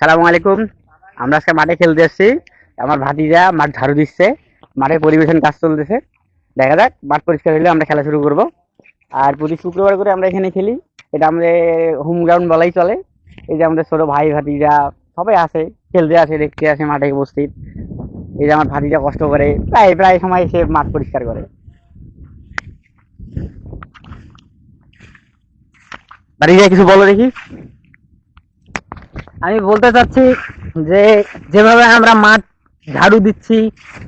সালামু আলাইকুম। আমরা আজকে মাঠে খেলতে এসেছি। আমার ভাতিজা মাঠ ঝাড়ু দিচ্ছে। মাঠে পরিবেশন কাজ চলতেছে। দেখা যাক, মাঠ পরিষ্কার হলে আমরা খেলা শুরু করব। আর প্রতি শুক্রবার করে আমরা এখানে খেলি। এটা আমাদের হোম গ্রাউন্ড বলাই চলে। এই যে আমাদের ছোট ভাই, ভাতিজা, সবাই আসে খেলতে আসে, দেখতে আসে, মাঠে উপস্থিত। এই যে আমার ভাতিজা কষ্ট করে, প্রায় প্রায় সময় সে মাঠ পরিষ্কার করে। ভাতিজা, কিছু বলো দেখি। আমি বলতে চাচ্ছি যে যেভাবে আমরা মাঠ ঝাড়ু দিচ্ছি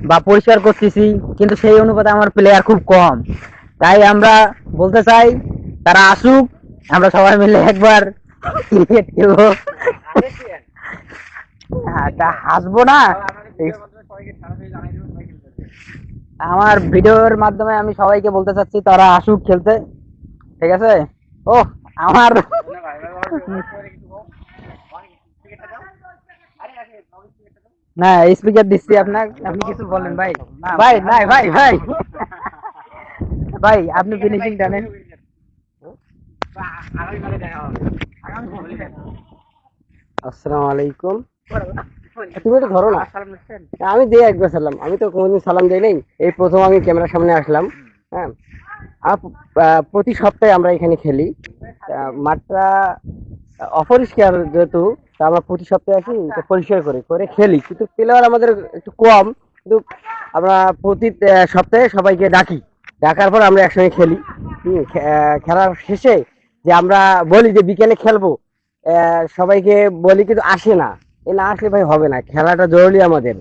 বা পরিষ্কার করতেছি কিন্তু সেই অনুপাতে আমার প্লেয়ার খুব কম। তাই আমরা বলতে চাই তারা আসুক আমরা সবাই মিলে একবার ক্রিকেট খেলব। হ্যাঁ, তা হাসবো না। আমার ভিডিওর মাধ্যমে আমি সবাইকে বলতে চাচ্ছি তারা আসুক খেলতে। ঠিক আছে? ও আমার না স্পিকার দিচ্ছি আপনার আপনি কিছু বলেন ভাই। ভাই নাই ভাই ভাই। ভাই আপনি ফিনিশিং জানেন আসসালামু আলাইকুম। তুমি একটু ধরো না। আমি দিয়ে একবার সালাম। আমি তো কোনোদিন সালাম দিই নাই। এই প্রথম আমি ক্যামেরার সামনে আসলাম হ্যাঁ। প্রতি সপ্তাহে আমরা এখানে খেলি। মাঠটা অপরিষ্কার যেহেতু তা আমরা প্রতি সপ্তাহে আসি এটা পরিষ্কার করি করে খেলি। কিন্তু প্লেয়ার আমাদের একটু কম কিন্তু আমরা প্রতি সপ্তাহে সবাইকে ডাকি। ডাকার পর আমরা একসঙ্গে খেলি। খেলার শেষে যে আমরা বলি যে বিকেলে খেলব সবাইকে বলি কিন্তু আসে না। এ না আসলে ভাই হবে না খেলাটা জরুরি আমাদের।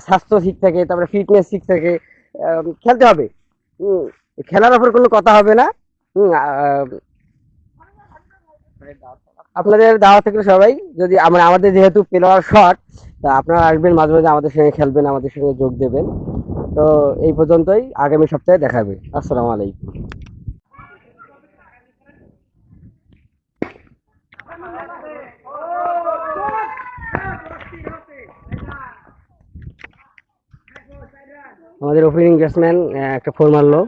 স্বাস্থ্য ঠিক থাকে তারপরে ফিটনেস ঠিক থাকে খেলতে হবে। হুম, খেলার ওপর কোনো কথা হবে না। হুম, আহ, আপনাদের দাওয়া থেকে সবাই, যদি আমরা, আমাদের যেহেতু প্লেয়ার শর্ট, তা আপনারা আসবেন মাঝে মাঝে আমাদের সঙ্গে খেলবেন, আমাদের সঙ্গে যোগ দেবেন। তো এই পর্যন্তই, আগামী সপ্তাহে দেখাবে আসসালামু আলাইকুম। আমাদের ওপেনিং ব্যাটসম্যান একটা ফোর মারলো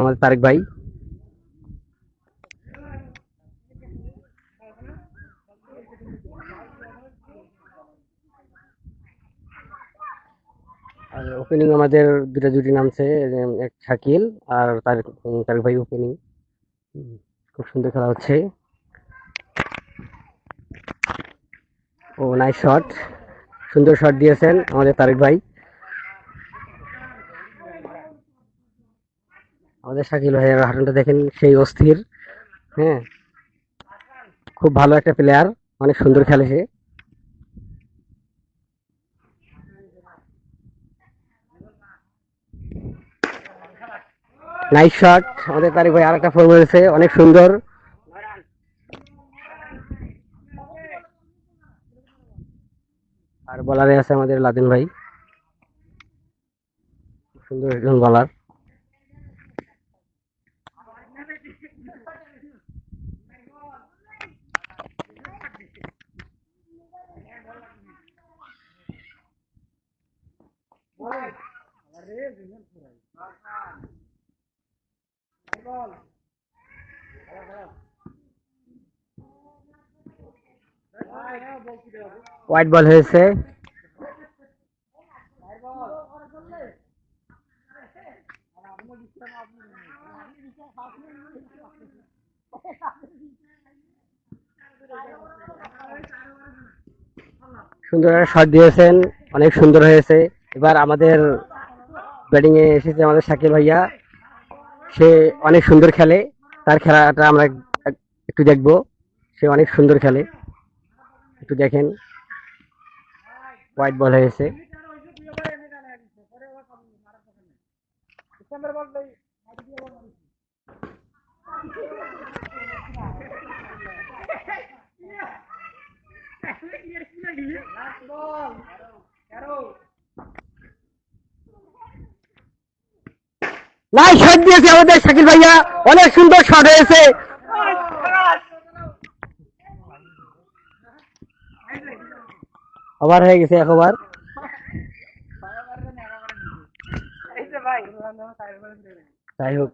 আমাদের তারেক ভাই আর ওপেনিং আমাদের দুটা জুটি নামছে এক শাকিল আর তার তারেক ভাই ওপেনিং খুব সুন্দর খেলা হচ্ছে। ও নাইস শট সুন্দর শট দিয়েছেন আমাদের তারেক ভাই। আমাদের শাকিল ভাইয়ের হাঁটনটা দেখেন, সেই অস্থির হ্যাঁ। খুব ভালো একটা প্লেয়ার অনেক সুন্দর খেলে সে নাইস শট আমাদের তারিক ভাই আরেকটা ফোর মেরেছে। অনেক সুন্দর। আর বলারে আছে আমাদের লাদেন ভাই। সুন্দর একজন বলার হোয়াইট বল হয়েছে। সুন্দর শট দিয়েছেন। অনেক সুন্দর হয়েছে। এবার আমাদের ব্যাটিং এ এসেছে আমাদের শাকিল ভাইয়া। সে অনেক সুন্দর খেলে। তার খেলাটা আমরা এক- একটু দেখব। সে অনেক সুন্দর খেলে। একটু দেখেন। হোয়াইট বল হয়েছে। নাই শট দিয়েছে আমাদের শাকিল ভাইয়া। অনেক সুন্দর শট হয়েছে। ওভার হয়ে গেছে এক ওভার যাই হোক।